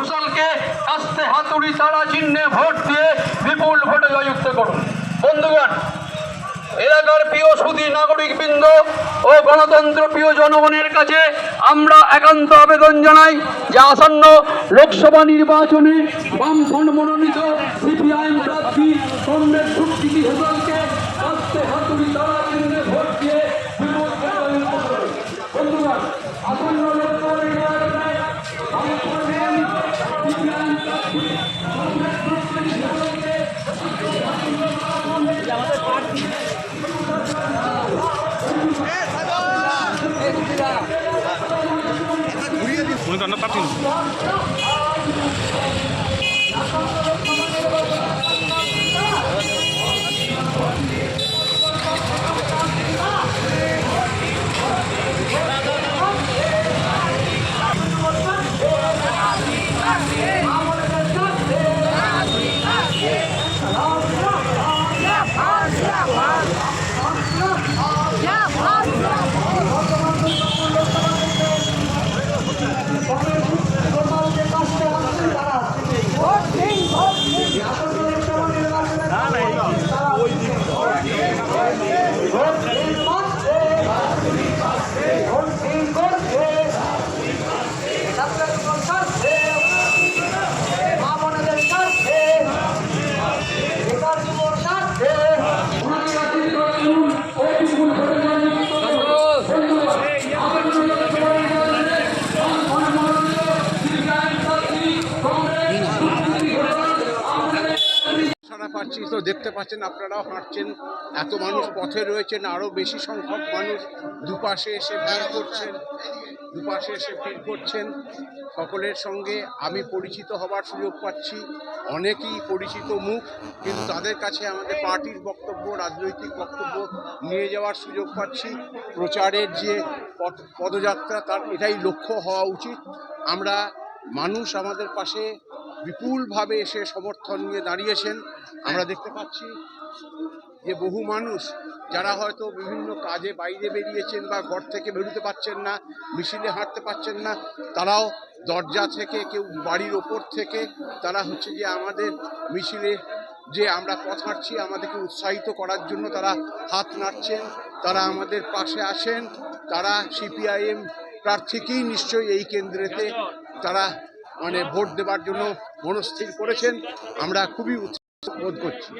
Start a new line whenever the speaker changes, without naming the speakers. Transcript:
ঘোষালকে কাস্তে হাতুড়ি তারা চিহ্নে ভোট দিয়ে বিপুল ভোটে জয়যুক্ত করুন। বন্ধুগণ, এলাকার প্রিয় সুদী নাগরিক বৃন্দ ও গণতন্ত্র প্রিয় জনগণের কাছে আমরা একান্ত আবেদন জানাই যে আসন্ন লোকসভা নির্বাচনে বামফ্রন্ট মনোনীত সিপিআইএম প্রার্থী কংগ্রেস সুকৃতি হোসেনকে
উনি তো অন্য প্রার্থী
সারা পাচ্ছি তো দেখতে পাচ্ছেন আপনারাও হাঁটছেন। এত মানুষ পথে রয়েছেন আরও বেশি সংখ্যক মানুষ দুপাশে এসে ভিড় করছেন, দুপাশে এসে ভিড় করছেন। সকলের সঙ্গে আমি পরিচিত হবার সুযোগ পাচ্ছি। অনেকেই পরিচিত মুখ, কিন্তু তাদের কাছে আমাদের পার্টির বক্তব্য, রাজনৈতিক বক্তব্য নিয়ে যাওয়ার সুযোগ পাচ্ছি। প্রচারের যে পদযাত্রা, তার এটাই লক্ষ্য হওয়া উচিত। আমরা মানুষ আমাদের পাশে বিপুলভাবে এসে সমর্থন নিয়ে দাঁড়িয়েছেন। আমরা দেখতে পাচ্ছি যে বহু মানুষ, যারা হয়তো বিভিন্ন কাজে বাইরে বেরিয়েছেন বা ঘর থেকে বেরোতে পারছেন না, মিছিলে হাঁটতে পারছেন না, তারাও দরজা থেকে, কেউ বাড়ির ওপর থেকে, তারা হচ্ছে যে আমাদের মিছিলে যে আমরা পথ হাঁটছি, আমাদেরকে উৎসাহিত করার জন্য তারা হাত নাড়ছেন, তারা আমাদের পাশে আসেন, তারা সিপিআইএম প্রার্থীকেই নিশ্চয়ই এই কেন্দ্রেতে তারা মানে ভোট দেবার জন্য মনস্থির করেছেন আমরা খুবই উৎসাহ বোধ করছি।